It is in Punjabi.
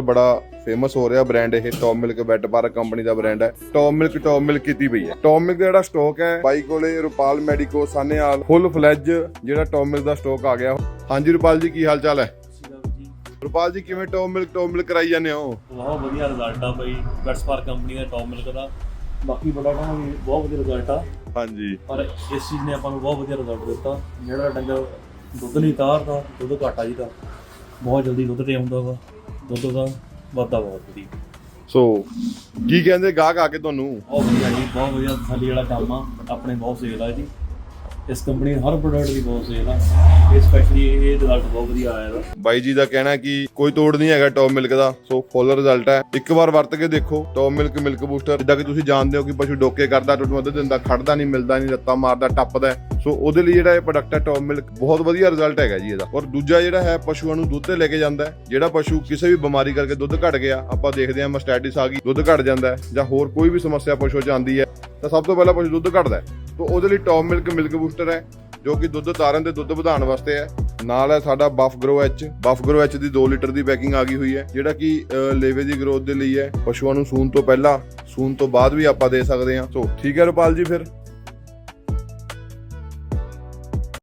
ਬੜਾ ਫੇਮਸ ਹੋ ਰਿਹਾ ਬ੍ਰਾਂਡ ਇਹ ਟੌਪ ਮਿਲਕ ਬੈਟ ਪਾਰਕ ਕੰਪਨੀ ਦਾ ਬ੍ਰਾਂਡ ਹੈ। ਟੌਪ ਮਿਲਕ ਟੌਪ ਮਿਲਕ ਕੀਤੀ ਪਈ ਹੈ। ਟੌਪ ਮਿਲਕ ਦਾ ਜਿਹੜਾ ਸਟਾਕ ਹੈ ਬਾਈ ਕੋਲੇ ਰੁਪਾਲ ਮੈਡੀਕੋ ਸਾਨੇਵਾਲ ਫੁੱਲ ਫਲੈਜ ਜਿਹੜਾ ਟੌਪ ਮਿਲਕ ਦਾ ਸਟਾਕ ਆ ਗਿਆ। ਹਾਂਜੀ ਰੁਪਾਲ ਜੀ ਕੀ ਹਾਲ ਚਾਲ ਹੈ? ਰੁਪਾਲ ਜੀ ਕਿਵੇਂ ਟੌਪ ਮਿਲਕ ਟੌਪ ਮਿਲਕ ਕਰਾਈ ਜਾਂਦੇ ਹੋ? ਬਹੁਤ ਵਧੀਆ ਰਿਜ਼ਲਟ ਆ ਬਈ ਵੈਟਸਪਾਰ ਕੰਪਨੀ ਦਾ ਟੌਪ ਮਿਲਕ ਦਾ। ਬਾਕੀ ਦਾ ਵੀ ਬਹੁਤ ਵਧੀਆ ਰਿਜ਼ਲਟ ਆ। ਹਾਂਜੀ। ਪਰ ਇਸ ਚੀਜ਼ ਨੇ ਆਪਾਂ ਨੂੰ ਬਹੁਤ ਵਧੀਆ ਰਿਜ਼ਲਟ ਦਿੱਤਾ। ਜਿਹੜਾ ਡੰਗਰ ਦੁੱਧ ਨਹੀਂ ਤਾਰਦਾ ਦੁੱਧ ਘਾਟਾ ਜੀ ਦਾ। ਬਹੁਤ ਜਲਦੀ ਦੁੱਧ ਤੇ ਆਉਂਦਾ ਵਾ। ਦੁੱਧ ਦਾ ਵਾਧਾ ਬਹੁਤ ਵਧੀਆ। ਸੋ ਕੀ ਕਹਿੰਦੇ ਗਾਹਕ ਆ ਕੇ ਤੁਹਾਨੂੰ? ਬਹੁਤ ਵਧੀਆ ਜੀ ਬਹੁਤ ਵਧੀਆ ਸਾਡੀ ਜਿਹੜਾ ਕੰਮ ਆ ਆਪਣੇ ਬਹੁਤ ਸੇਲ ਆ ਜੀ ਇਸ ਕੰਪਨੀ ਹਰ ਪ੍ਰੋਡਕਟ ਦੀ ਬਹੁਤ ਸੇਲ ਆ। ਇਹ ਸਪੈਸ਼ਲੀ ਇਹ ਰਿਜ਼ਲਟ ਬਹੁਤ ਵਧੀਆ ਆਇਆ ਦਾ ਬਾਈ ਜੀ ਦਾ ਕਹਿਣਾ ਕਿ ਕੋਈ ਤੋੜ ਨਹੀਂ ਹੈਗਾ ਟੌਪ ਮਿਲਕ ਦਾ। ਸੋ ਫੁੱਲ ਰਿਜ਼ਲਟ ਹੈ। ਇੱਕ ਵਾਰ ਵਰਤ ਕੇ ਦੇਖੋ ਟੌਪ ਮਿਲਕ ਮਿਲਕ ਬੂਸਟਰ ਜਿੱਦਾਂ ਕਿ ਤੁਸੀਂ ਜਾਣਦੇ ਹੋ ਕਿ ਪਸ਼ੂ ਡੋਕੇ ਕਰਦਾ ਟੁੱਟ ਮੱਧ ਦਿੰਦਾ, ਖੜਦਾ ਨਹੀਂ, ਮਿਲਦਾ ਨਹੀਂ ਰੱਤਾ ਮਾਰਦਾ, ਟੱਪਦਾ ਸੋ ਉਹਦੇ ਲਈ ਜਿਹੜਾ ਇਹ ਪ੍ਰੋਡਕਟ ਹੈ ਟੌਪ ਮਿਲਕ ਬਹੁਤ ਵਧੀਆ ਰਿਜ਼ਲਟ ਹੈਗਾ ਜੀ ਇਹਦਾ। ਔਰ ਦੂਜਾ ਜਿਹੜਾ ਹੈ, ਪਸ਼ੂਆਂ ਨੂੰ ਦੁੱਧ ਤੇ ਲੈ ਕੇ ਜਾਂਦਾ ਹੈ। ਜਿਹੜਾ ਪਸ਼ੂ ਕਿਸੇ ਵੀ ਬਿਮਾਰੀ ਕਰਕੇ ਦੁੱਧ ਘਟ ਗਿਆ, ਆਪਾਂ ਦੇਖਦੇ ਹਾਂ ਮਸਟੈਟਿਸ ਆ ਗਈ, ਦੁੱਧ ਘਟ ਜਾਂਦਾ ਹੈ ਜਾਂ ਹੋਰ ਕੋਈ ਵੀ ਸਮੱਸਿਆ ਪਸ਼ੂ 'ਚ ਆਉਂਦੀ ਹੈ, ਤਾਂ ਸਭ ਤੋਂ ਪਹਿਲਾਂ ਪਸ਼ੂ ਦੁੱਧ ਘਟਦਾ ਹੈ। ਤੋ ਉਹਦੇ ਲਈ ਟੌਪ ਮਿਲਕ ਮਿਲਕ ਬੂਸਟਰ ਹੈ, ਜੋ ਕਿ ਦੁੱਧ ਤਾਰਨ ਤੇ ਦੁੱਧ ਵਧਾਉਣ ਵਾਸਤੇ ਹੈ। ਨਾਲ ਹੈ ਸਾਡਾ buff grow H buff grow H ਦੀ 2 ਲੀਟਰ ਦੀ ਪੈਕਿੰਗ ਆ ਗਈ ਹੋਈ ਹੈ, ਜਿਹੜਾ ਕਿ ਲੇਵੇ ਦੀ ਗਰੋਥ ਦੇ ਲਈ ਹੈ। ਪਸ਼ੂਆਂ ਨੂੰ ਸੂਣ ਤੋਂ ਪਹਿਲਾਂ, ਸੂਣ ਤੋਂ ਬਾਅਦ ਵੀ ਆਪਾਂ ਦੇ ਸਕਦੇ ਹਾਂ। ਸੋ ਠੀਕ ਹੈ ਰੁਪਾਲ ਜੀ ਫਿਰ।